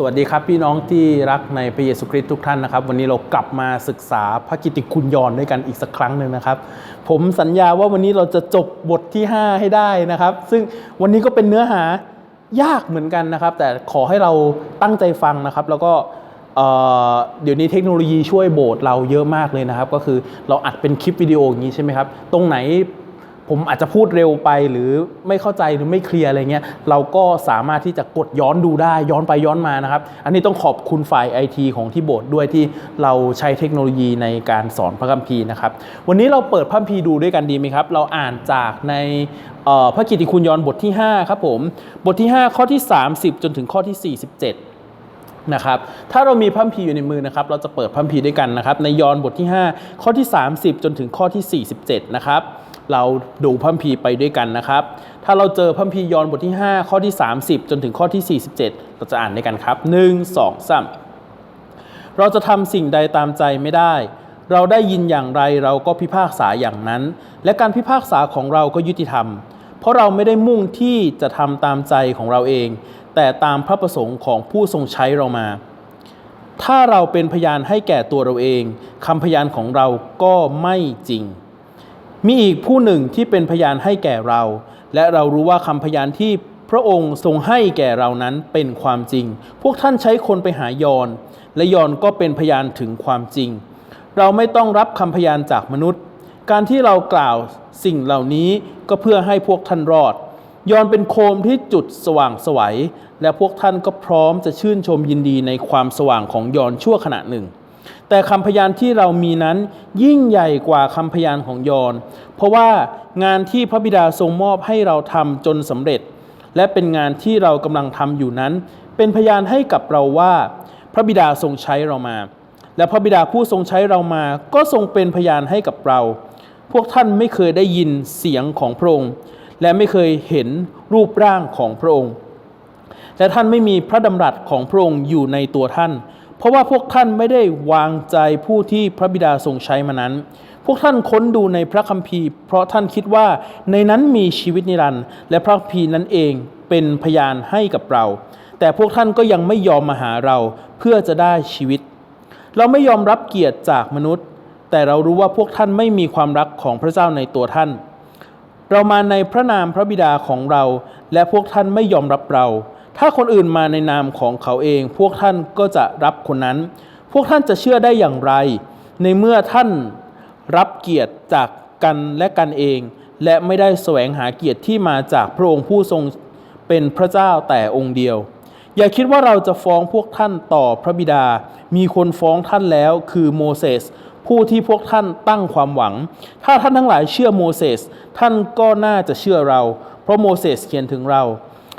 สวัสดีครับพี่น้องที่รักในพระเยซูคริสต์ทุกท่านนะครับ วันนี้เรากลับมาศึกษาพระกิตติคุณยอนด้วยกันอีกสักครั้งหนึ่งนะครับ ผมสัญญาว่าวันนี้เราจะจบบทที่ 5 ให้ได้นะครับ ซึ่งวันนี้ก็เป็นเนื้อหายากเหมือนกันนะครับ แต่ขอให้เราตั้งใจฟังนะครับ แล้วก็เอ่อเดี๋ยวนี้เทคโนโลยีช่วยโบสถ์เราเยอะมากเลยนะครับ ก็คือเราอัดเป็นคลิปวิดีโออย่างนี้ใช่ไหมครับ ตรงไหน ผมอาจจะพูดเร็วไปหรือไม่เข้าใจหรือไม่เคลียร์อะไรเงี้ยเราก็สามารถที่จะกดย้อนดูได้ย้อนไปย้อนมานะครับ อันนี้ต้องขอบคุณฝ่ายไอทีของที่โบสถ์ด้วยที่เราใช้เทคโนโลยีในการสอนพระคัมภีร์นะครับ วันนี้เราเปิดพระคัมภีร์ดูด้วยกันดีไหมครับ เราอ่านจากในพระกิตติคุณยอนบทที่ 5 ครับผมบทที่ 5 ข้อที่ 30 จนถึงข้อที่ 47นะครับถ้าเรามีพัมภีอยู่ในมือนะครับ เราจะเปิดพัมภีด้วยกันนะครับ ในยอห์นบทที่ 5 ข้อที่ 30 จนถึงข้อที่ 47 นะครับ เราดูพัมภีไปด้วยกันนะครับ ถ้าเราเจอพัมภีร์ยอนบทที่ 5 ข้อที่ 30 จนถึงข้อที่ 47 เราจะอ่านด้วยกันครับ 1 2 3 เราจะทำสิ่งใดตามใจไม่ได้ เราได้ยินอย่างไรเราก็พิพากษาอย่างนั้น และการพิพากษาของเราก็ยุติธรรม เพราะเราไม่ได้มุ่งที่จะทำตามใจของเราเอง แต่ตามพระประสงค์ของผู้ทรงใช้เรามาถ้าเราเป็นพยานให้แก่ตัวเราเองคำพยานของเราก็ไม่จริง มีอีกผู้หนึ่งที่เป็นพยานให้แก่เรา และเรารู้ว่าคำพยานที่พระองค์ทรงให้แก่เรานั้นเป็นความจริง พวกท่านใช้คนไปหายอน และยอนก็เป็นพยานถึงความจริง เราไม่ต้องรับคำพยานจากมนุษย์ การที่เรากล่าวสิ่งเหล่านี้ก็เพื่อให้พวกท่านรอด ยอนเป็นโคมที่จุดสว่างสวัย และพวกท่านก็พร้อมจะชื่นชมยินดีในความสว่างของยอนชั่วขณะหนึ่ง แต่คำพยานที่เรามีนั้นยิ่งใหญ่กว่าคำพยานของยอน เพราะว่างานที่พระบิดาทรงมอบให้เราทำจนสำเร็จ และเป็นงานที่เรากำลังทำอยู่นั้น เป็นพยานให้กับเราว่า พระบิดาทรงใช้เรามา และพระบิดาผู้ทรงใช้เรามา ก็ทรงเป็นพยานให้กับเรา พวกท่านไม่เคยได้ยินเสียงของพระองค์ และไม่เคยเห็นรูปร่างของพระองค์ และท่านไม่มีพระดำรัสของพระองค์อยู่ในตัวท่าน เพราะว่าพวกท่านไม่ได้วางใจผู้ที่พระบิดาทรงใช้มานั้น พวกท่านค้นดูในพระคัมภีร์ เพราะท่านคิดว่าในนั้นมีชีวิตนิรันดร์และพระคัมภีร์นั้นเองเป็นพยานให้กับเรา แต่พวกท่านก็ยังไม่ยอมมาหาเราเพื่อจะได้ชีวิต เราไม่ยอมรับเกียรติจากมนุษย์ แต่เรารู้ว่าพวกท่านไม่มีความรักของพระเจ้าในตัวท่าน เรามาในพระนามพระบิดาของเรา และพวกท่านไม่ยอมรับเรา ถ้าคนอื่นมาในนามของเขาเอง พวกท่านก็จะรับคนนั้น พวกท่านจะเชื่อได้อย่างไร ในเมื่อท่านรับเกียรติจากกันและกันเอง และไม่ได้แสวงหาเกียรติที่มาจากพระองค์ผู้ทรงเป็นพระเจ้าแต่องค์เดียว อย่าคิดว่าเราจะฟ้องพวกท่านต่อพระบิดา มีคนฟ้องท่านแล้วคือโมเสสผู้ที่พวกท่านตั้งความหวัง ถ้าท่านทั้งหลายเชื่อโมเสสท่านก็น่าจะเชื่อเรา เพราะโมเสสเขียนถึงเรา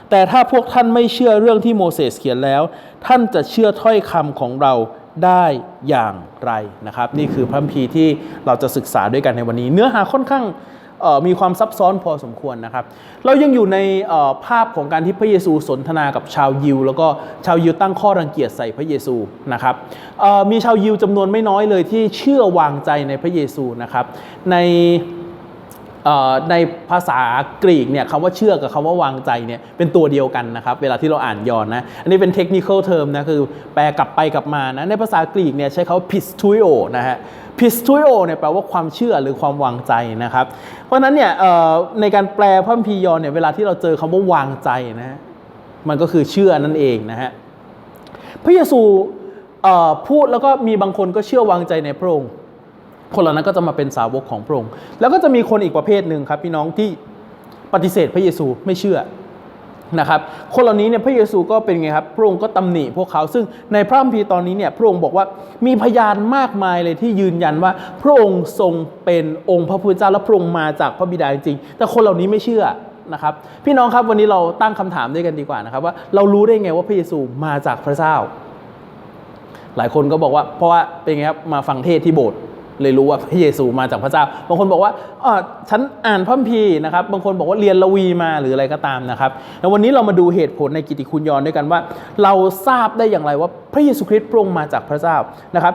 แต่ถ้าพวกท่านไม่เชื่อเรื่องที่โมเสสเขียนแล้ว ท่านจะเชื่อถ้อยคำของเราได้อย่างไรนะครับ นี่คือพระคัมภีร์ที่เราจะศึกษาด้วยกันในวันนี้ เนื้อหาค่อนข้างมีความซับซ้อนพอสมควรนะครับ เรายังอยู่ในภาพของการที่พระเยซูสนทนากับชาวยิว แล้วก็ชาวยิวตั้งข้อรังเกียจใส่พระเยซูนะครับมีชาวยิวจำนวนไม่น้อยเลยที่เชื่อวางใจในพระเยซูนะครับใน ในภาษากรีกเนี่ยคำว่าเชื่อกับคำว่าวางใจเนี่ยเป็นตัวเดียวกันนะครับ เวลาที่เราอ่านยอนนะอันนี้เป็นเทคนิคอลเทอมนะคือแปลกลับไปกลับมานะในภาษากรีกเนี่ยใช้คำว่า pistuio นะฮะ pistuio เนี่ยแปลว่าความเชื่อหรือความวางใจนะครับ เพราะฉะนั้นเนี่ยในการแปลพระคัมภียอนเนี่ยเวลาที่เราเจอคำว่าวางใจนะฮะมันก็คือเชื่อนั่นเองนะฮะพระเยซูพูดแล้วก็มีบางคนก็เชื่อวางใจในพระองค์ คนเหล่านั้นก็จะมาเป็นสาวกของพระองค์ แล้วก็จะมีคนอีกประเภทหนึ่งครับพี่น้องที่ปฏิเสธพระเยซูไม่เชื่อนะครับคนเหล่านี้เนี่ยพระเยซูก็เป็นไงครับพระองค์ก็ตำหนิพวกเขาซึ่งในพระคัมภีร์ตอนนี้เนี่ยพระองค์บอกว่ามีพยานมากมายเลยที่ยืนยันว่า พระองค์ทรงเป็นองค์พระผู้เป็นเจ้าและพระองค์มาจากพระบิดาจริงแต่คนเหล่านี้ไม่เชื่อนะครับพี่น้องครับวันนี้เราตั้งคำถามด้วยกันดีกว่านะครับว่าเรารู้ได้ไงว่าพระเยซูมาจากพระเจ้า หลายคนก็บอกว่าเพราะว่าเป็นไงครับมาฟังเทศที่โบสถ์ เลยรู้ว่าพระเยซูมาจากพระเจ้า บางคนบอกว่าอ๋อฉันอ่านพระคัมภีร์นะครับ บางคนบอกว่าเรียนละวีมาหรืออะไรก็ตามนะครับแล้ววันนี้เรามาดูเหตุผลในกิตติคุณยอนด้วยกันว่า เราทราบได้อย่างไรว่าพระเยซูคริสต์พระองค์มาจากพระเจ้านะครับ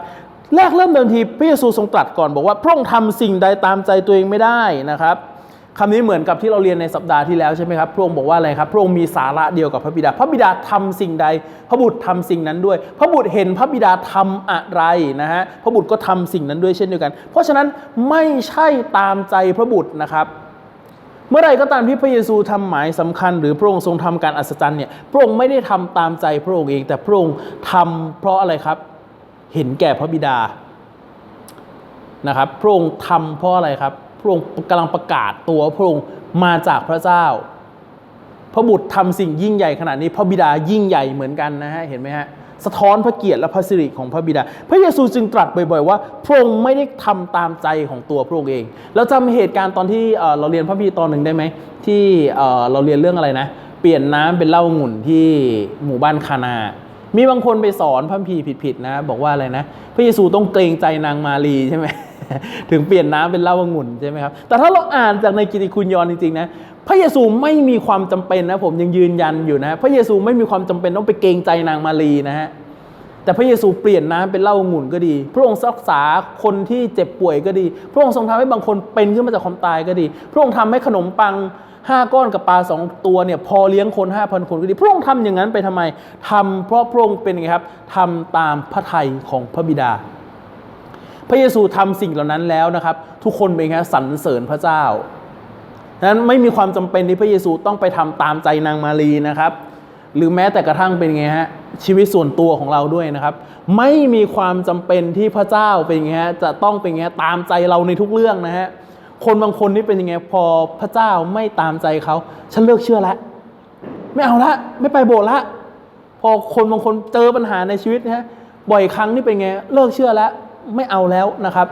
แรกเริ่มเดิมทีพระเยซูทรงตรัสก่อนบอกว่าพระองค์ทำสิ่งใดตามใจตัวเองไม่ได้นะครับ คำนี้เหมือนกับที่เราเรียนในสัปดาห์ที่แล้วใช่ไหมครับ พระองค์บอกว่าอะไรครับ พระองค์มีสาระเดียวกับพระบิดา พระบิดาทำสิ่งใด พระบุตรทำสิ่งนั้นด้วย พระบุตรเห็นพระบิดาทำอะไรนะฮะ พระบุตรก็ทำสิ่งนั้นด้วยเช่นเดียวกัน เพราะฉะนั้นไม่ใช่ตามใจพระบุตรนะครับเมื่อไรก็ตามที่พระเยซูทำหมายสำคัญ หรือพระองค์ทรงทำการอัศจรรย์เนี่ยพระองค์ไม่ได้ทำตามใจพระองค์เอง แต่พระองค์ทำเพราะอะไรครับ เห็นแก่พระบิดานะครับ พระองค์ทำเพราะอะไรครับ ระองค์กำลังประกาศตัวพระองค์มาจากพระเจ้า พระบุตรทำสิ่งยิ่งใหญ่ขนาดนี้ พระบิดายิ่งใหญ่เหมือนกันนะฮะเห็นไหมฮะสะท้อนพระเกียรติและพระสิริของพระบิดา พระเยซูจึงตรัสบ่อยๆว่าพระองค์ไม่ได้ทำตามใจของตัวพระองค์เองแล้วจำเหตุการณ์ตอนที่เราเรียนพระพีตอนหนึ่งได้ไหมที่เราเรียนเรื่องอะไรนะ เปลี่ยนน้ำเป็นเหล้างุ่นที่หมู่บ้านคานา มีบางคนไปสอนพระพีผิดๆนะ บอกว่าอะไรนะ พระเยซูต้องเกรงใจนางมารีใช่ไหม ถึงเปลี่ยนน้ำเป็นเหล้าองุ่นใช่ไหมครับ แต่ถ้าเราอ่านจากในกิตติคุณยอนจริงๆนะ พระเยซูไม่มีความจำเป็นนะ ผมยังยืนยันอยู่นะ พระเยซูไม่มีความจำเป็นต้องไปเกรงใจนางมารีนะฮะ แต่พระเยซูเปลี่ยนน้ำเป็นเหล้าองุ่นก็ดี พระองค์รักษาคนที่เจ็บป่วยก็ดี พระองค์ทรงทำให้บางคนเป็นขึ้นมาจากความตายก็ดี พระองค์ทำให้ขนมปังห้าก้อนกับปลาสองตัวเนี่ยพอเลี้ยงคนห้าพันคนก็ดี พระองค์ทำอย่างนั้นไปทำไมทำเพราะพระองค์เป็นไงครับทำตามพระทัยของพระบิดา พระเยซูทำสิ่งเหล่านั้นแล้วนะครับ ทุกคนเป็นไงสรรเสริญพระเจ้าดังนั้นไม่มีความจำเป็นที่พระเยซูต้องไปทำตามใจนางมารีนะครับ หรือแม้แต่กระทั่งเป็นไงฮะชีวิตส่วนตัวของเราด้วยนะครับ ไม่มีความจำเป็นที่พระเจ้าเป็นไงฮะจะต้องเป็นไงฮะตามใจเราในทุกเรื่องนะฮะคนบางคนนี่เป็นยังไงพอพระเจ้าไม่ตามใจเขาฉันเลิกเชื่อแล้วไม่เอาละไม่ไปโบสถ์ละพอคนบางคนเจอปัญหาในชีวิตนะฮะบ่อยครั้งนี่เป็นไงเลิกเชื่อแล้ว ไม่เอาแล้วนะครับ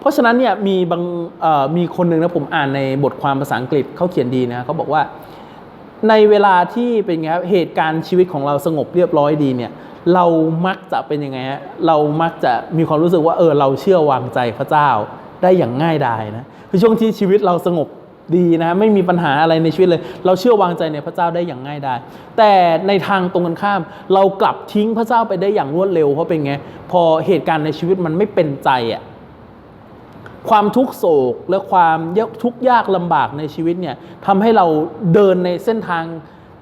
เพราะฉะนั้นเนี่ยมีบางมีคนหนึ่งนะผมอ่านในบทความภาษาอังกฤษเขาเขียนดีนะเขาบอกว่า ในเวลาที่เป็นไงครับเหตุการณ์ชีวิตของเราสงบเรียบร้อยดีเนี่ยเรามักจะเป็นยังไงฮะเรามักจะมีความรู้สึกว่าเออเราเชื่อวางใจพระเจ้าได้อย่างง่ายดายนะคือช่วงที่ชีวิตเราสงบ ดีนะไม่มีปัญหาอะไรในชีวิตเลย เราเชื่อวางใจในพระเจ้าได้อย่างง่ายดายแต่ในทางตรงกันข้าม เรากลับทิ้งพระเจ้าไปได้อย่างรวดเร็วเพราะเป็นไงพอเหตุการณ์ในชีวิตมันไม่เป็นใจอะความทุกข์โศกและความทุกข์ยากลำบากในชีวิตเนี่ยทำให้เราเดินในเส้นทาง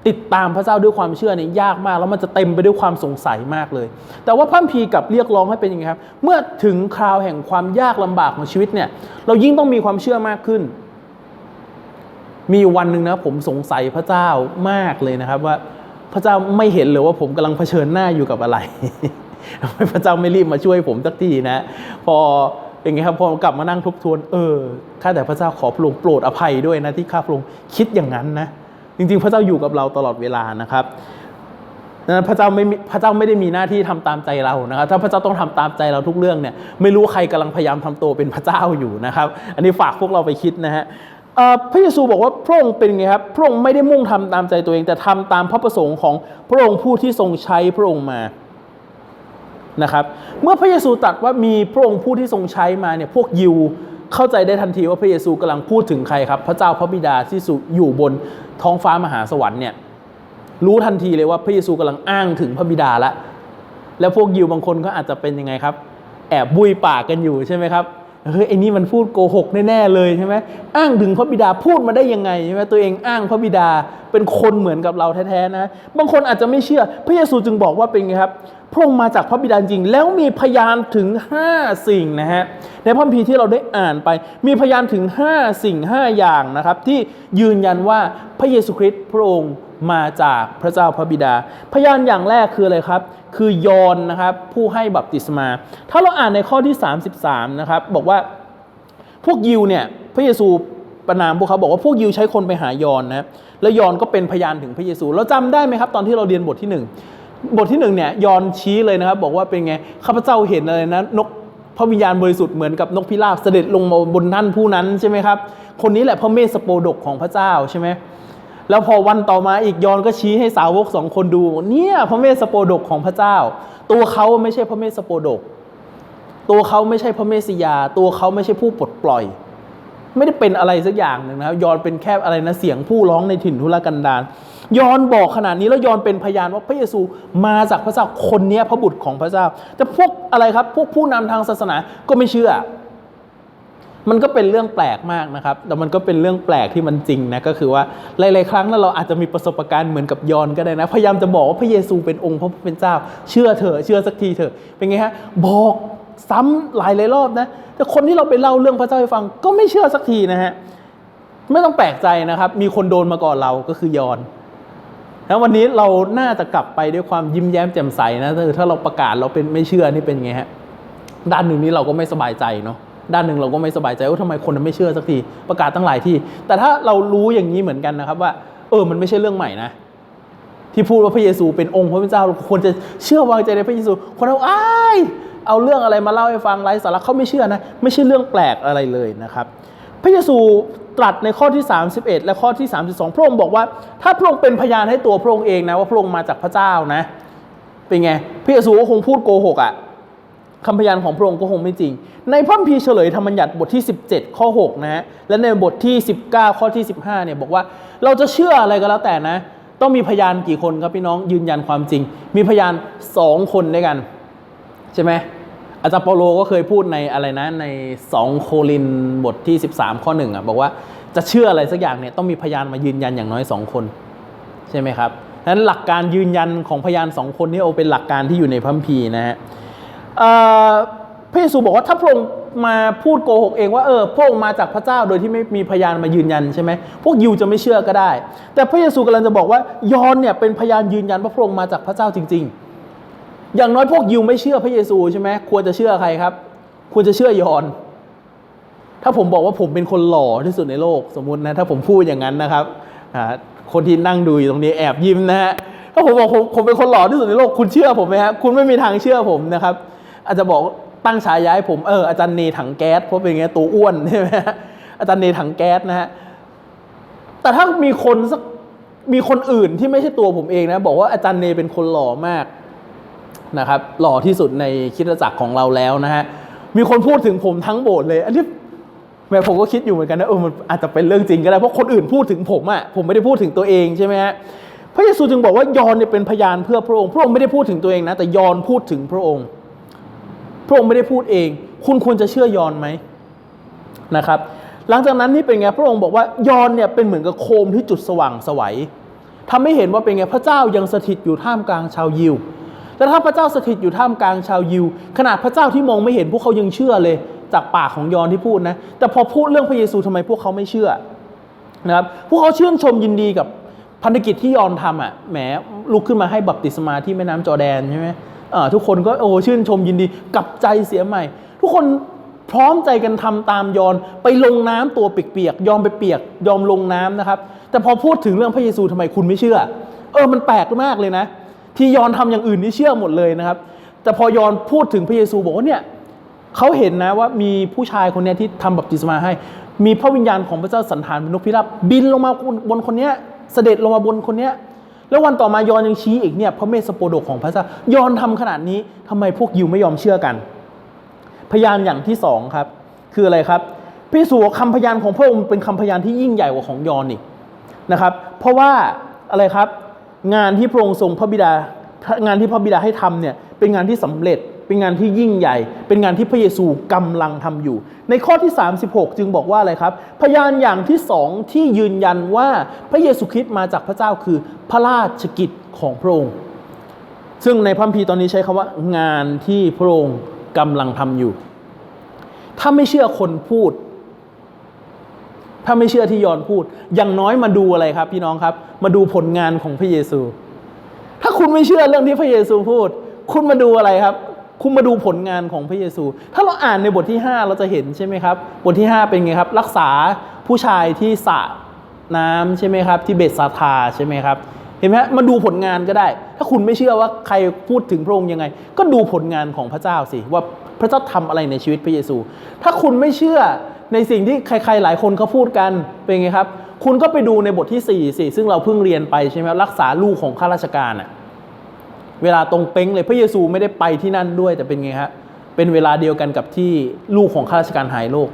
ติดตามพระเจ้าด้วยความเชื่อเนี่ยยากมาก แล้วมันจะเต็มไปด้วยความสงสัยมากเลย แต่ว่าพระคัมภีกับเรียกร้องให้เป็นยังไงครับ เมื่อถึงคราวแห่งความยากลำบากของชีวิตเนี่ยเรายิ่งต้องมีความเชื่อมากขึ้น มีวันหนึ่งนะผมสงสัยพระเจ้ามากเลยนะครับว่าพระเจ้าไม่เห็นเลยว่าผมกำลังเผชิญหน้าอยู่กับอะไรทำไมพระเจ้าไม่รีบมาช่วยผมสักทีนะ พออย่างไงครับพอกลับมานั่งทบทวน เออข้าแต่พระเจ้าขอพระองค์โปรดอภัยด้วยนะที่ข้าพระองค์คิดอย่างนั้นนะจริงๆ พระเจ้าอยู่กับเราตลอดเวลานะครับนั้นพระเจ้าไม่พระเจ้าไม่ได้มีหน้าที่ทำตามใจเรานะครับ ถ้าพระเจ้าต้องทำตามใจเราทุกเรื่องเนี่ย ไม่รู้ใครกำลังพยายามทำตัวเป็นพระเจ้าอยู่นะครับ อันนี้ฝากพวกเราไปคิดนะฮะ พระเยซูบอกว่าพระองค์เป็นไงครับพระองค์ไม่ได้มุ่งทำตามใจตัวเองแต่ทำตามพระประสงค์ของพระองค์ผู้ที่ทรงใช้พระองค์มานะครับ เมื่อพระเยซูตรัสว่ามีพระองค์ผู้ที่ทรงใช้มาเนี่ยพวกยิวเข้าใจได้ทันทีว่าพระเยซูกำลังพูดถึงใครครับ พระเจ้าพระบิดาที่สุอยู่บนท้องฟ้ามหาสวรรค์เนี่ยรู้ทันทีเลยว่าพระเยซูกำลังอ้างถึงพระบิดาละ แล้วพวกยิวบางคนก็อาจจะเป็นยังไงครับ แอบบุยปากกันอยู่ใช่ไหมครับ เฮ้ยไอ้นี่มันพูดโกหกแน่ๆเลยใช่ไหมอ้างถึงพระบิดาพูดมาได้ยังไงใช่ไหมตัวเองอ้างพระบิดาเป็นคนเหมือนกับเราแท้ๆนะ บางคนอาจจะไม่เชื่อ พระเยซูจึงบอกว่าเป็นไงครับพระองค์มาจากพระบิดาจริง แล้วมีพยานถึง 5 สิ่งนะฮะในพระคัมภีร์ที่เราได้อ่านไป มีพยานถึง 5 สิ่ง 5 อย่างนะครับ ที่ยืนยันว่าพระเยซูคริสต์พระองค์ มาจากพระเจ้าพระบิดา พยานอย่างแรกคืออะไรครับ คือยอนนะครับผู้ให้บัพติศมา ถ้าเราอ่านในข้อที่ 33 นะครับ บอกว่าพวกยิวเนี่ยพระเยซูประนามพวกเขาบอกว่าพวกยิวใช้คนไปหายอนนะแล้วยอนก็เป็นพยานถึงพระเยซู เราจำได้ไหมครับ ตอนที่เราเรียนบทที่หนึ่งบทที่หนึ่งเนี่ยยอนชี้เลยนะครับ บอกว่าเป็นไงข้าพเจ้าเห็นอะไรนะนกพระวิญญาณบริสุทธิ์เหมือนกับนกพิราบเสด็จลงมาบนท่านผู้นั้นใช่ไหมครับ คนนี้แหละพระเมสสโปดกของพระเจ้าใช่ไหม แล้วพอวันต่อมาอีกยอนก็ชี้ให้สาวกสองคนดู เนี่ยพระเมสสโปดกของพระเจ้า ตัวเขาไม่ใช่พระเมสสโปดก ตัวเขาไม่ใช่พระเมสสิยา ตัวเขาไม่ใช่ผู้ปลดปล่อย ไม่ได้เป็นอะไรสักอย่างหนึ่งนะครับยอนเป็นแค่อะไรนะเสียงผู้ร้องในถิ่นทุรกันดารยอนบอกขนาดนี้แล้วยอนเป็นพยานว่าพระเยซูมาจากพระเจ้าคนนี้พระบุตรของพระเจ้า แต่พวกอะไรครับ พวกผู้นำทางศาสนาก็ไม่เชื่อ มันก็เป็นเรื่องแปลกมากนะครับ แต่มันก็เป็นเรื่องแปลกที่มันจริงนะก็คือว่าหลาย ๆ ครั้งแล้วเราอาจจะมีประสบการณ์เหมือนกับยอนก็ได้นะ พยายามจะบอกว่าพระเยซูเป็นองค์พระผู้เป็นเจ้า เชื่อเถอะเชื่อสักทีเถอะเป็นไงฮะบอกซ้ำหลายหลายๆรอบนะแต่คนที่เราไปเล่าเรื่องพระเจ้าให้ฟังก็ไม่เชื่อสักทีนะฮะไม่ต้องแปลกใจนะครับ มีคนโดนมาก่อนเราก็คือยอนแล้ววันนี้เราน่าจะกลับไปด้วยความยิ้มแย้มแจ่มใสนะถ้าเราประกาศเราเป็นไม่เชื่อนี่เป็นไงฮะด้านหนึ่งนี้เราก็ไม่สบายใจเนาะ ด้านหนึ่งเราก็ไม่สบายใจว่าทำไมคนมันไม่เชื่อสักทีประกาศตั้งหลายที่ แต่ถ้าเรารู้อย่างนี้เหมือนกันนะครับว่า เออมันไม่ใช่เรื่องใหม่นะที่พูดว่าพระเยซูเป็นองค์พระผู้เป็นเจ้าเราควรจะเชื่อวางใจในพระเยซู คนเราอ้ายเอาเรื่องอะไรมาเล่าให้ฟังไร้สาระเขาไม่เชื่อนะไม่ใช่เรื่องแปลกอะไรเลยนะครับ พระเยซูตรัสในข้อที่ 31 และข้อที่ 32 พระองค์บอกว่า ถ้าพระองค์เป็นพยานให้ตัวพระองค์เองนะว่าพระองค์มาจากพระเจ้านะ เป็นไงพระเยซูก็คงพูดโกหกอะ่ะ คำพยานของพระองค์ก็คงไม่จริง ในพระคัมภีร์เฉลยธรรมบัญญัติบทที่ 17 ข้อ 6 นะฮะ และในบทที่ 19 ข้อที่ 15 เนี่ยบอกว่าเราจะเชื่ออะไรก็แล้วแต่นะ ต้องมีพยานกี่คนครับพี่น้องยืนยันความจริง มีพยานสองคนด้วยกัน ใช่ไหมอาจารย์เปาโลก็เคยพูดในอะไรนะใน 2 โครินบทที่ 13 ข้อหนึ่งอะบอกว่าจะเชื่ออะไรสักอย่างเนี่ยต้องมีพยานมายืนยันอย่างน้อย 2 คน ใช่ไหมครับนั้นหลักการยืนยันของพยานสองคนนี้เอาเป็นหลักการที่อยู่ในพัมภีนะฮะ พระเยซูบอกว่าถ้าพระองค์มาพูดโกหกเองว่าเออพระองค์มาจากพระเจ้าโดยที่ไม่มีพยานมายืนยันใช่ไหมพวกยิวจะไม่เชื่อก็ได้ แต่พระเยซูกำลังจะบอกว่ายอนเนี่ยเป็นพยานยืนยันว่าพระองค์มาจากพระเจ้าจริง ๆ อย่างน้อยพวกยิวไม่เชื่อพระเยซูใช่ไหมควรจะเชื่อใครครับ ควรจะเชื่อยอน ถ้าผมบอกว่าผมเป็นคนหล่อที่สุดในโลกสมมตินะถ้าผมพูดอย่างนั้นนะครับคนที่นั่งดูอยู่ตรงนี้แอบยิ้มนะฮะถ้าผมบอกผมผมเป็นคนหล่อที่สุดในโลกคุณเชื่อผมไหมครับคุณไม่มีทางเชื่อผมนะครับ อาจจะบอกตั้งฉายาให้ผมเอออาจารย์เนถังแก๊สเพราะเป็นไงตัวอ้วนใช่ไหมฮะอาจารย์เนถังแก๊สนะฮะแต่ถ้ามีคนสักมีคนอื่นที่ไม่ใช่ตัวผมเองนะ บอกว่าอาจารย์เนเป็นคนหล่อมากนะครับ หล่อที่สุดในคิดจักรของเราแล้วนะฮะมีคนพูดถึงผมทั้งโบสถ์เลย อันนี้แม่ผมก็คิดอยู่เหมือนกันนะเออมันอาจจะเป็นเรื่องจริงก็ได้เพราะคนอื่นพูดถึงผมอะ่ะผมไม่ได้พูดถึงตัวเองใช่ไหมฮะพระเยซูจึงบอกว่ายอนเนี่ยเป็นพยานเพื่อพระองค์ พระองค์ไม่ได้พูดถึงตัวเองนะแต่ยอนพูดถึงพระองค์ พระองค์ไม่ได้พูดเอง คุณควรจะเชื่อยอนไหมนะครับ หลังจากนั้นนี่เป็นไงพระองค์บอกว่ายอนเนี่ยเป็นเหมือนกับโคมที่จุดสว่างสวัยทำให้เห็นว่าเป็นไงพระเจ้ายังสถิตอยู่ท่ามกลางชาวยิวแต่ถ้าพระเจ้าสถิตอยู่ท่ามกลางชาวยิว ขนาดพระเจ้าที่มองไม่เห็นพวกเขายังเชื่อเลย จากปากของยอนที่พูดนะ แต่พอพูดเรื่องพระเยซูทำไมพวกเขาไม่เชื่อนะครับพวกเขาชื่นชมยินดีกับพันธกิจที่ยอนทำอะแหมลุกขึ้นมาให้บัพติศมาที่แม่น้ำจอแดนใช่ไหม ทุกคนก็โอ้ชื่นชมยินดีกลับใจเสียใหม่ ทุกคนพร้อมใจกันทำตามยอนไปลงน้ำตัวเปียกๆยอมไปเปียก ยอมลงน้ำนะครับ แต่พอพูดถึงเรื่องพระเยซูทำไมคุณไม่เชื่อ เออมันแปลกมากเลยนะ ที่ยอนทำอย่างอื่นนี่เชื่อหมดเลยนะครับ แต่พอยอนพูดถึงพระเยซูบอกว่าเนี่ยเขาเห็นนะว่ามีผู้ชายคนนี้ที่ทำบัพติศมาให้ มีพระวิญญาณของพระเจ้าสันฐานเป็นนกพิราบบินลงมาบนคนนี้เสด็จลงมาบนคนนี้ แล้ววันต่อมายอนยังชี้อีกเนี่ยพระเมสสโปโดกของพระเจ้ายอนทำขนาดนี้ทำไมพวกยิวไม่ยอมเชื่อกัน พยานอย่างที่สองครับ คืออะไรครับพิสูจน์คำพยานของพระองค์เป็นคำพยานที่ยิ่งใหญ่กว่าของยอนอีกนะครับ เพราะว่าอะไรครับ งานที่พระองค์ทรงพระบิดางานที่พระบิดาให้ทำเนี่ยเป็นงานที่สำเร็จ เป็นงานที่ยิ่งใหญ่ เป็นงานที่พระเยซูกำลังทำอยู่ ในข้อที่ 36 จึงบอกว่าอะไรครับ พยานอย่างที่สองที่ยืนยันว่าพระเยซูคริสต์มาจากพระเจ้าคือพระราชกิจของพระองค์ ซึ่งในพระคัมภีร์ตอนนี้ใช้คำว่างานที่พระองค์กำลังทำอยู่ ถ้าไม่เชื่อคนพูด ถ้าไม่เชื่อที่ยอนพูด อย่างน้อยมาดูอะไรครับ พี่น้องครับ มาดูผลงานของพระเยซู ถ้าคุณไม่เชื่อเรื่องที่พระเยซูพูด คุณมาดูอะไรครับ คุณมาดูผลงานของพระเยซู ถ้าเราอ่านในบทที่ 5 เราจะเห็นใช่ไหมครับ บทที่ 5 เป็นไงครับ รักษาผู้ชายที่สระน้ำใช่ไหมครับ ที่เบตซาทาใช่ไหมครับ เห็นไหมฮะมาดูผลงานก็ได้ ถ้าคุณไม่เชื่อว่าใครพูดถึงพระองค์ยังไง ก็ดูผลงานของพระเจ้าสิ ว่าพระเจ้าทำอะไรในชีวิตพระเยซู ถ้าคุณไม่เชื่อในสิ่งที่ใคร ๆ หลายคนเขาพูดกันเป็นไงครับ คุณก็ไปดูในบทที่4สิซึ่งเราเพิ่งเรียนไปใช่ไหมรักษาลูกของข้าราชการอะ เวลาตรงเป้งเลยพระเยซูไม่ได้ไปที่นั่นด้วย แต่เป็นไงครับเป็นเวลาเดียวกันกับที่ลูกของข้าราชการหายโรค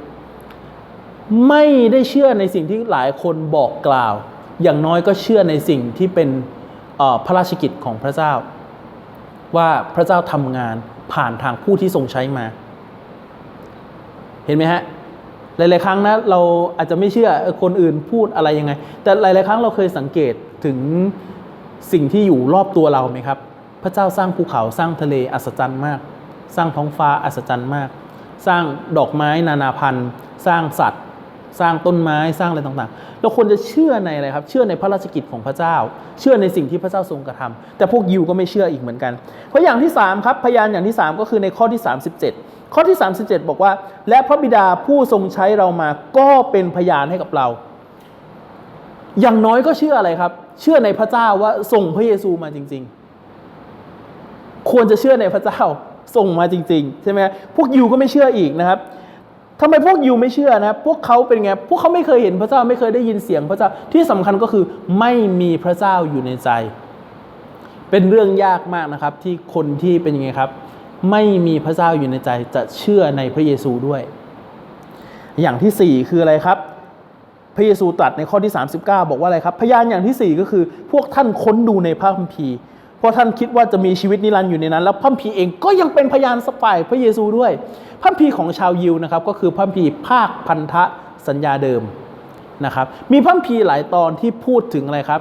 ไม่ได้เชื่อในสิ่งที่หลายคนบอกกล่าว อย่างน้อยก็เชื่อในสิ่งที่เป็นพระราชกิจของพระเจ้า ว่าพระเจ้าทำงานผ่านทางผู้ที่ทรงใช้มา เห็นไหมฮะหลาย ๆ ครั้งนะเราอาจจะไม่เชื่อคนอื่นพูดอะไรยังไง แต่หลาย ๆ ครั้งเราเคยสังเกตถึงสิ่งที่อยู่รอบตัวเราไหมครับ ระเจ้าสร้างภูเขาสร้างทะเลอัศจรรย์มาก สร้างท้องฟ้าอัศจรรย์มาก สร้างดอกไม้นานาพันธุ์สร้างสัตว์ สร้างต้นไม้สร้างอะไรต่างๆ เราควรจะเชื่อในอะไรครับ เชื่อในพระราชกิจของพระเจ้า เชื่อในสิ่งที่พระเจ้าทรงกระทำแต่พวกยิวก็ไม่เชื่ออีกเหมือนกัน เพราะอย่างที่สามครับพยานอย่างที่สามก็คือในข้อที่ 37 ข้อที่ 37 บอกว่า และพระบิดาผู้ทรงใช้เรามาก็เป็นพยานให้กับเรา อย่างน้อยก็เชื่ออะไรครับ เชื่อในพระเจ้าว่าส่งพระเยซูมาจริง ๆ ควรจะเชื่อในพระเจ้าส่งมาจริง ๆ ใช่ไหมพวกยิวก็ไม่เชื่ออีกนะครับทำไมพวกยิวไม่เชื่อนะ พวกเขาเป็นไง พวกเขาไม่เคยเห็นพระเจ้าไม่เคยได้ยินเสียงพระเจ้าที่สำคัญก็คือไม่มีพระเจ้าอยู่ในใจ เป็นเรื่องยากมากนะครับ ที่คนที่เป็นยังไงครับ ไม่มีพระเจ้าอยู่ในใจจะเชื่อในพระเยซูด้วย อย่างที่สี่คืออะไรครับ พระเยซูตรัสในข้อที่ 39 บอกว่าอะไรครับ พยานอย่างที่ 4 ก็คือ พวกท่านค้นดูในพระคัมภีร์ เพราะท่านคิดว่าจะมีชีวิตนิรันดร์อยู่ในนั้น แล้วพัมภีเองก็ยังเป็นพยานสฝ่ายพระเยซูด้วยพัมภีของชาวยิวนะครับก็คือพัมภีภาคพันธสัญญาเดิมนะครับมีพัมภีหลายตอนที่พูดถึงอะไรครับ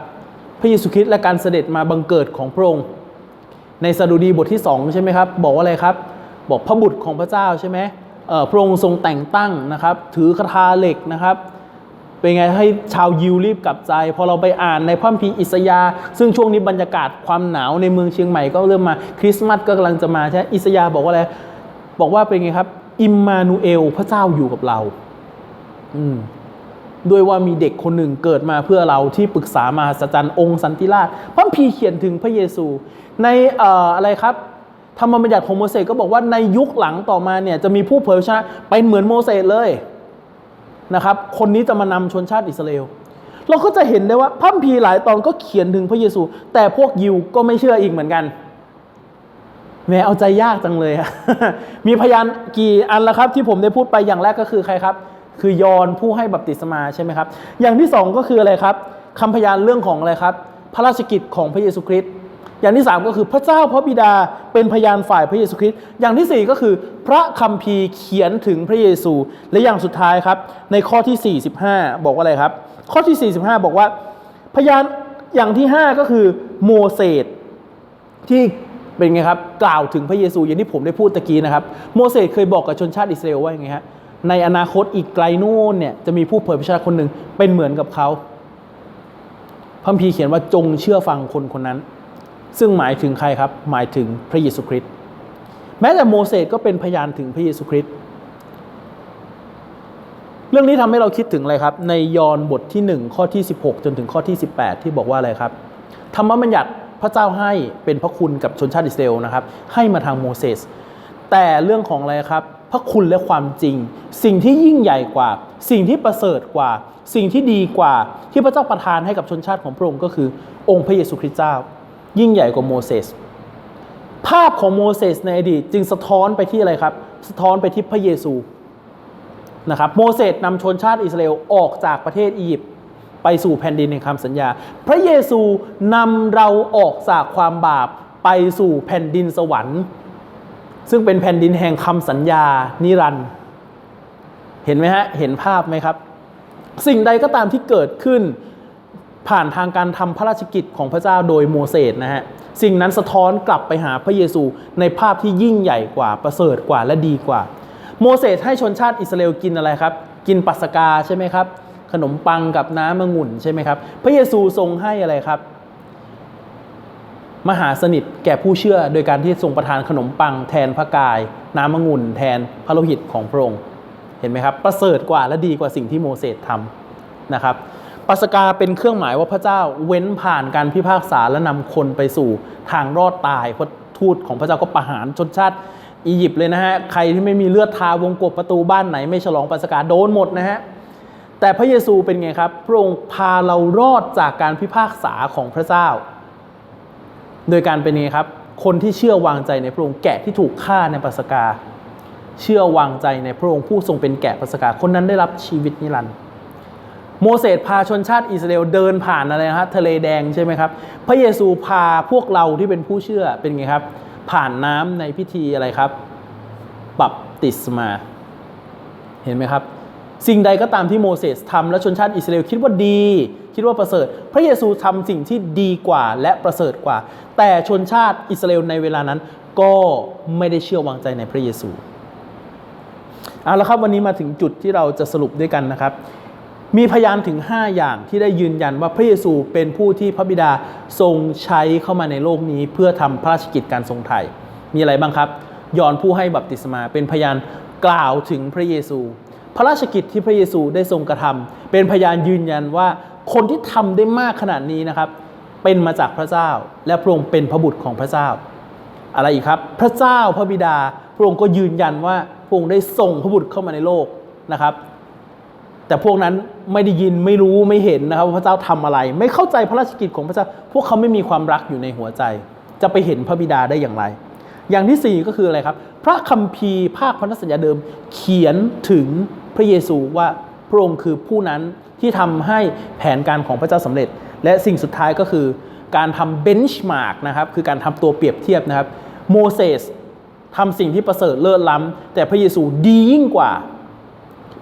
พระเยซูคริสต์และการเสด็จมาบังเกิดของพระองค์ ในสดุดีบทที่ 2 ใช่ไหมครับ บอกว่าอะไรครับ บอกพระบุตรของพระเจ้าใช่ไหมเอ่อพระองค์ทรงแต่งตั้งนะครับ ถือคาถาเหล็กนะครับ เป็นไงให้ชาวยิวรีบกลับใจ พอเราไปอ่านในพระคัมภีร์อิสยา ซึ่งช่วงนี้บรรยากาศความหนาวในเมืองเชียงใหม่ก็เริ่มมาคริสต์มาสก็กำลังจะมาใช่ไหมอิสยาบอกว่าอะไรบอกว่าเป็นไงครับ อิมมานูเอลพระเจ้าอยู่กับเรา อืมด้วยว่ามีเด็กคนหนึ่งเกิดมาเพื่อเราที่ปรึกษามาสัจจรรย์องค์สันติราชพระคัมภีเขียนถึงพระเยซู ในเอ่ออะไรครับธรรมบัญญัติของโมเสสก็บอกว่าในยุคหลังต่อมาเนี่ยจะมีผู้เผยพระชนะเป็นเหมือนโมเสสเลย นะครับ คนนี้จะมานำชนชาติอิสราเอล เราก็จะเห็นได้ว่าพัมภีหลายตอนก็เขียนถึงพระเยซู แต่พวกยิวก็ไม่เชื่ออีกเหมือนกันแหมเอาใจยากจังเลยอะมีพยานกี่อันแล้วครับ ที่ผมได้พูดไปอย่างแรกก็คือใครครับ คือยอนผู้ให้บัพติศมาใช่ไหมครับ อย่างที่สองก็คืออะไรครับคำพยานเรื่องของอะไรครับ พระราชกิจของพระเยซูคริสต์ อย่างที่สามก็คือพระเจ้าพระบิดาเป็นพยานฝ่ายพระเยซูคริสต์อย่างที่สี่ก็คือพระคัมภีร์เขียนถึงพระเยซู และอย่างสุดท้ายครับ ในข้อที่ 45 บอกว่าอะไรครับ ข้อที่ 45 บอกว่า พยานอย่างที่ 5 ก็คือโมเสสที่เป็นไงครับกล่าวถึงพระเยซูอย่างที่ผมได้พูดตะกี้นะครับ โมเสสเคยบอกกับชนชาติอิสราเอลว่าอย่างไงฮะในอนาคตอีกไกลโน่นเนี่ยจะมีผู้เผยพระชนะคนหนึ่งเป็นเหมือนกับเขาพระคัมภีเขียนว่าจงเชื่อฟังคนคนนั้น ซึ่งหมายถึงใครครับ หมายถึงพระเยซูคริสต์แม้แต่โมเสสก็เป็นพยานถึงพระเยซูคริสต์เรื่องนี้ทำให้เราคิดถึงอะไรครับ ในยอห์นบทที่ 1 ข้อที่ 16 จนถึงข้อที่ 18 ที่บอกว่าอะไรครับ ธรรมบัญญัติพระเจ้าให้เป็นพระคุณกับชนชาติอิสราเอลนะครับ ให้มาทางโมเสสแต่เรื่องของอะไรครับ พระคุณและความจริง สิ่งที่ยิ่งใหญ่กว่า สิ่งที่ประเสริฐกว่า สิ่งที่ดีกว่า ที่พระเจ้าประทานให้กับชนชาติของพระองค์ก็คือ องค์พระเยซูคริสต์เจ้า ยิ่งใหญ่กว่าโมเสสภาพของโมเสสในอดีตจึงสะท้อนไปที่อะไรครับ สะท้อนไปที่พระเยซูนะครับโมเสสนำชนชาติอิสราเอลออกจากประเทศอียิปต์ไปสู่แผ่นดินแห่งคำสัญญา พระเยซูนำเราออกจากความบาปไปสู่แผ่นดินสวรรค์ ซึ่งเป็นแผ่นดินแห่งคำสัญญานิรันดร์เห็นไหมฮะเห็นภาพไหมครับ สิ่งใดก็ตามที่เกิดขึ้น ผ่านทางการทำพระราชกิจของพระเจ้าโดยโมเสสนะฮะสิ่งนั้นสะท้อนกลับไปหาพระเยซูในภาพที่ยิ่งใหญ่กว่าประเสริฐกว่าและดีกว่า โมเสสให้ชนชาติอิสราเอลกินอะไรครับ กินปัสกาใช่ไหมครับ ขนมปังกับน้ำมะงุ่นใช่ไหมครับ พระเยซูทรงให้อะไรครับ มหาสนิทแก่ผู้เชื่อโดยการที่ทรงประทานขนมปังแทนพระกาย น้ำมะงุ่นแทนพระโลหิตของพระองค์เห็นไหมครับประเสริฐกว่าและดีกว่าสิ่งที่โมเสสทำนะครับ ปัสกาเป็นเครื่องหมายว่าพระเจ้าเว้นผ่านการพิพากษาและนำคนไปสู่ทางรอดตายเพราะทูตของพระเจ้าก็ประหารชนชาติอียิปต์เลยนะฮะใครที่ไม่มีเลือดทาวงกบประตูบ้านไหน ไม่ฉลองปัสกาโดนหมดนะฮะแต่พระเยซูเป็นไงครับพระองค์พาเรารอดจากการพิพากษาของพระเจ้า โดยการเป็นไงครับ คนที่เชื่อวางใจในพระองค์แกะที่ถูกฆ่าในปัสกา เชื่อวางใจในพระองค์ผู้ทรงเป็นแกะปัสกาคนนั้นได้รับชีวิตนิรันดร์ โมเสสพาชนชาติอิสราเอลเดินผ่านอะไรนะฮะทะเลแดงใช่ไหมครับ พระเยซูพาพวกเราที่เป็นผู้เชื่อเป็นไงครับ ผ่านน้ำในพิธีอะไรครับบัพติศมา เห็นไหมครับ สิ่งใดก็ตามที่โมเสสทำและชนชาติอิสราเอลคิดว่าดี คิดว่าประเสริฐ พระเยซูทำสิ่งที่ดีกว่าและประเสริฐกว่า แต่ชนชาติอิสราเอลในเวลานั้น ก็ไม่ได้เชื่อวางใจในพระเยซูเอาละครับวันนี้มาถึงจุดที่เราจะสรุปด้วยกันนะครับ มีพยานถึง 5 อย่างที่ได้ยืนยันว่าพระเยซูเป็นผู้ที่พระบิดาทรงใช้เข้ามาในโลกนี้ เพื่อทำพระราชกิจการทรงไถ่มีอะไรบ้างครับ ยอนผู้ให้บัพติศมาเป็นพยานกล่าวถึงพระเยซู พระราชกิจที่พระเยซูได้ทรงกระทำเป็นพยานยืนยันว่าคนที่ทำได้มากขนาดนี้นะครับ เป็นมาจากพระเจ้า และพระองค์เป็นพระบุตรของพระเจ้า อะไรอีกครับ พระเจ้าพระบิดาพระองค์ก็ยืนยันว่าพระองค์ได้ส่งพระบุตรเข้ามาในโลกนะครับ แต่พวกนั้นไม่ได้ยินไม่รู้ไม่เห็นนะครับว่าพระเจ้าทำอะไร ไม่เข้าใจพระราชกิจของพระเจ้า พวกเขาไม่มีความรักอยู่ในหัวใจ จะไปเห็นพระบิดาได้อย่างไร อย่างที่สี่ก็คืออะไรครับ พระคัมภีร์ภาคพันธสัญญาเดิม เขียนถึงพระเยซูว่าพระองค์คือผู้นั้นที่ทำให้แผนการของพระเจ้าสำเร็จ และสิ่งสุดท้ายก็คือการทำเบนช์มาร์กนะครับคือการทำตัวเปรียบเทียบนะครับโมเสสทำสิ่งที่ประเสริฐเลิศล้ำแต่พระเยซูดียิ่งกว่า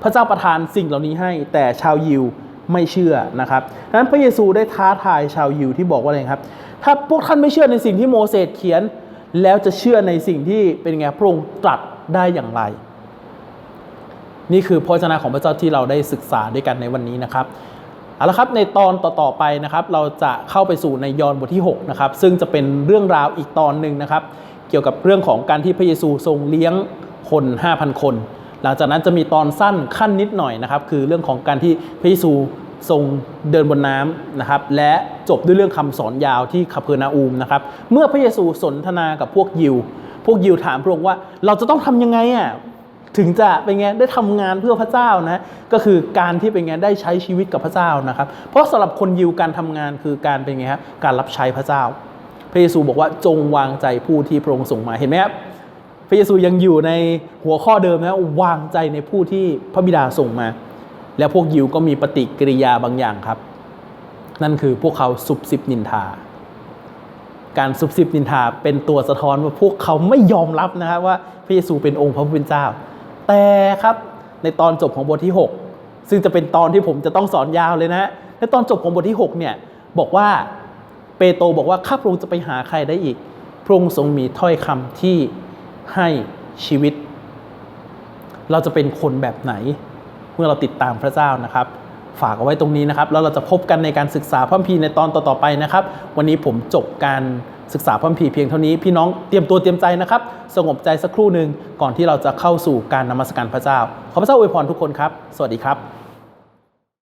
พระเจ้าประทานสิ่งเหล่านี้ให้ แต่ชาวยิวไม่เชื่อนะครับดังนั้นพระเยซูได้ท้าทายชาวยิวที่บอกว่าอะไรครับ ถ้าพวกท่านไม่เชื่อในสิ่งที่โมเสสเขียน แล้วจะเชื่อในสิ่งที่เป็นไงพระองค์ตรัสได้อย่างไร นี่คือพระเจนาของพระเจ้าที่เราได้ศึกษาด้วยกันในวันนี้นะครับเอาละครับในตอนต่อๆไปนะครับเราจะเข้าไปสู่ในยอห์นบทที่6นะครับซึ่งจะเป็นเรื่องราวอีกตอนหนึ่งนะครับ เกี่ยวกับเรื่องของการที่พระเยซูทรงเลี้ยงคน 5,000 คน หลังจากนั้นจะมีตอนสั้นขั้นนิดหน่อยนะครับ คือเรื่องของการที่พระเยซูทรงเดินบนน้ำนะครับ และจบด้วยเรื่องคำสอนยาวที่คาเพอร์นาอูมนะครับ เมื่อพระเยซูสนทนากับพวกยิว พวกยิวถามพระองค์ว่าเราจะต้องทำยังไงอะถึงจะเป็นไงได้ทำงานเพื่อพระเจ้านะก็คือการที่เป็นไงได้ใช้ชีวิตกับพระเจ้านะครับ เพราะสำหรับคนยิวการทำงานคือการเป็นไงครับการรับใช้พระเจ้า พระเยซูบอกว่าจงวางใจผู้ที่พระองค์ส่งมาเห็นไหมครับ พระเยซูยังอยู่ในหัวข้อเดิมนะวางใจในผู้ที่พระบิดาส่งมา แล้วพวกยิวก็มีปฏิกิริยาบางอย่างครับ นั่นคือพวกเขาซุบซิบนินทา การซุบซิบนินทาเป็นตัวสะท้อนว่าพวกเขาไม่ยอมรับนะครับว่าพระเยซูเป็นองค์พระผู้เป็นเจ้า แต่ครับในตอนจบของบทที่ 6 ซึ่งจะเป็นตอนที่ผมจะต้องสอนยาวเลยนะในตอนจบของบทที่ 6 เนี่ยบอกว่าเปโตรบอกว่าข้าพระองค์จะไปหาใครได้อีกพระองค์ทรงมีถ้อยคำที่ ให้ชีวิต เราจะเป็นคนแบบไหน เมื่อเราติดตามพระเจ้านะครับ ฝากเอาไว้ตรงนี้นะครับ แล้วเราจะพบกันในการศึกษาพระคัมภีร์ในตอนต่อๆไปนะครับ วันนี้ผมจบการศึกษาพระคัมภีร์เพียงเท่านี้พี่น้องเตรียมตัวเตรียมใจนะครับ สงบใจสักครู่หนึ่งก่อนที่เราจะเข้าสู่การนมัสการพระเจ้า ขอพระเจ้าอวยพรทุกคนครับ สวัสดีครับ